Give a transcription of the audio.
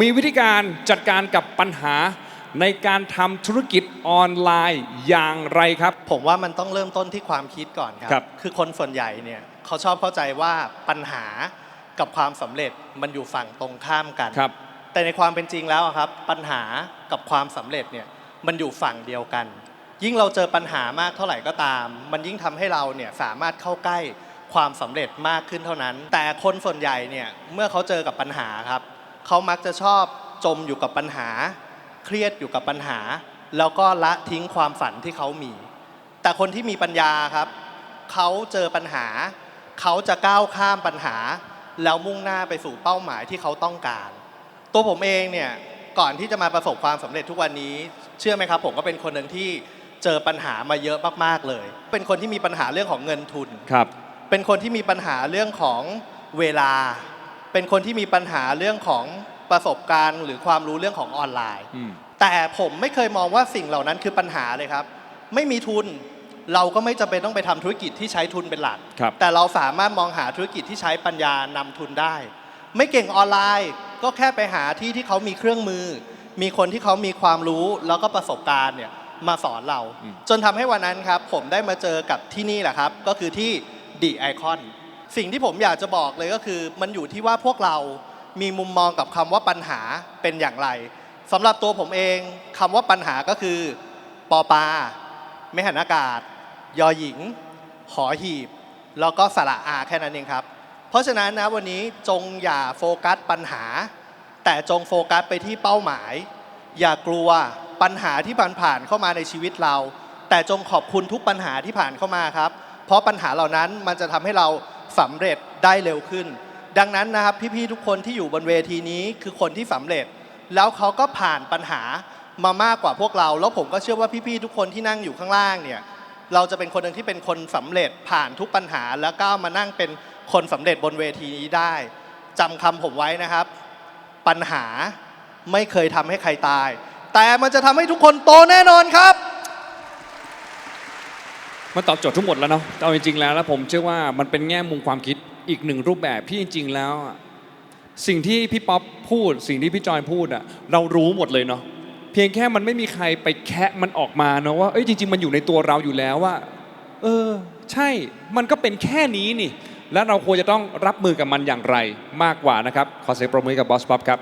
มีวิธีการจัดการกับปัญหาในการทำธุรกิจออนไลน์อย่างไรครับ ผมว่ามันต้องเริ่มต้นที่ความคิดก่อนครัครับ คือคนส่วนใหญ่เนี่ยเขาชอบเข้าใจว่าปัญหากับความสำเร็จมันอยู่ฝั่งตรงข้ามกัน ครับ แต่ในความเป็นจริงแล้วอะครับ ปัญหากับความสำเร็จเนี่ยมันอยู่ฝั่งเดียวกัน ยิ่งเราเจอปัญหามากเท่าไหร่ก็ตาม มันยิ่งทำให้เราเนี่ยสามารถเข้าใกล้ความสำเร็จมากขึ้นเท่านั้น แต่คนส่วนใหญ่เนี่ยเมื่อเขาเจอกับปัญหาครับ เขามักจะชอบจมอยู่กับปัญหา เครียดอยู่กับปัญหา แล้วก็ละทิ้งความฝันที่เขามี แต่คนที่มีปัญญาครับ เขาเจอปัญหา เขาจะก้าวข้ามปัญหา แล้วมุ่งหน้าไปสู่เป้าหมายที่เขาต้องการ ตัวผมเองเนี่ยก่อนที่จะมาประสบความสำเร็จทุกวันนี้ เชื่อไหมครับ ผมก็เป็นคนหนึ่งที่เจอปัญหามาเยอะมากๆเลย เป็นคนที่มีปัญหาเรื่องของเงินทุนครับ เป็นคนที่มีปัญหาเรื่องของเวลา เป็นคนที่มีปัญหาเรื่องของประสบการณ์ หรือความรู้เรื่องของออนไลน์ อืม แต่ผมไม่เคยมองว่าสิ่งเหล่านั้นคือปัญหาเลยครับ ไม่มีทุนเราก็ไม่จำเป็นต้องไปทำธุรกิจที่ใช้ทุนเป็นหลัก ครับ แต่เราสามารถมองหาธุรกิจที่ใช้ปัญญานำทุนได้ ไม่เก่งออนไลน์ ก็แค่ไปหาที่ที่เขามีเครื่องมือ มีคนที่เขามีความรู้แล้วก็ประสบการณ์เนี่ยมาสอนเราอืมจนทำให้วันนั้นครับ ผมได้มาเจอกับที่นี่แหละครับ ก็คือที่ดีไอคอน สิ่งที่ผมอยากจะบอกเลยก็คือ มันอยู่ที่ว่าพวกเรามีมุมมองกับคำว่าปัญหาเป็นอย่างไรสำหรับตัวผมเองคำว่าปัญหาก็คือ ปอปาไม่หันอากาศ ยอหญิง หอหีบ แล้วก็สระอาแค่นั้นเองครับ เพราะฉะนั้นนะวันนี้จงอย่าโฟกัสปัญหา แต่จงโฟกัสไปที่เป้าหมาย อย่ากลัวปัญหาที่ผ่านๆเข้ามาในชีวิตเรา แต่จงขอบคุณทุกปัญหาที่ผ่านเข้ามาครับ เพราะปัญหาเหล่านั้นมันจะทำให้เรา สำเร็จได้เร็วขึ้น ดังนั้นนะครับพี่ๆทุกคนที่อยู่บนเวทีนี้คือคนที่สำเร็จ แล้วเขาก็ผ่านปัญหามามากกว่าพวกเรา แล้วผมก็เชื่อว่าพี่ๆทุกคนที่นั่งอยู่ข้างล่างเนี่ยเราจะเป็นคนหนึ่งที่เป็นคนสำเร็จผ่านทุกปัญหา แล้วก้าวมานั่งเป็นคนสำเร็จบนเวทีนี้ได้จำคำผมไว้นะครับ ปัญหาไม่เคยทำให้ใครตาย แต่มันจะทำให้ทุกคนโตแน่นอนครับ มันตอบโจทย์ทั้งหมดแล้วเนาะเอาจริงๆแล้วแล้วผมเชื่อว่ามันเป็นแง่มุมความคิดอีกหนึ่งรูปแบบที่จริงๆแล้ว สิ่งที่พี่ป๊อปพูด สิ่งที่พี่จอยพูดอะเรารู้หมดเลยเนาะเพียงแค่มันไม่มีใครไปแคะมันออกมาเนาะว่าเอ้ยจริง ๆ มันอยู่ในตัวเราอยู่แล้วว่า เออ ใช่มันก็เป็นแค่นี้นี่ และเราควรจะต้องรับมือกับมันอย่างไรมากกว่านะครับขอเสียงปรบมือกับบอสป๊อปครับ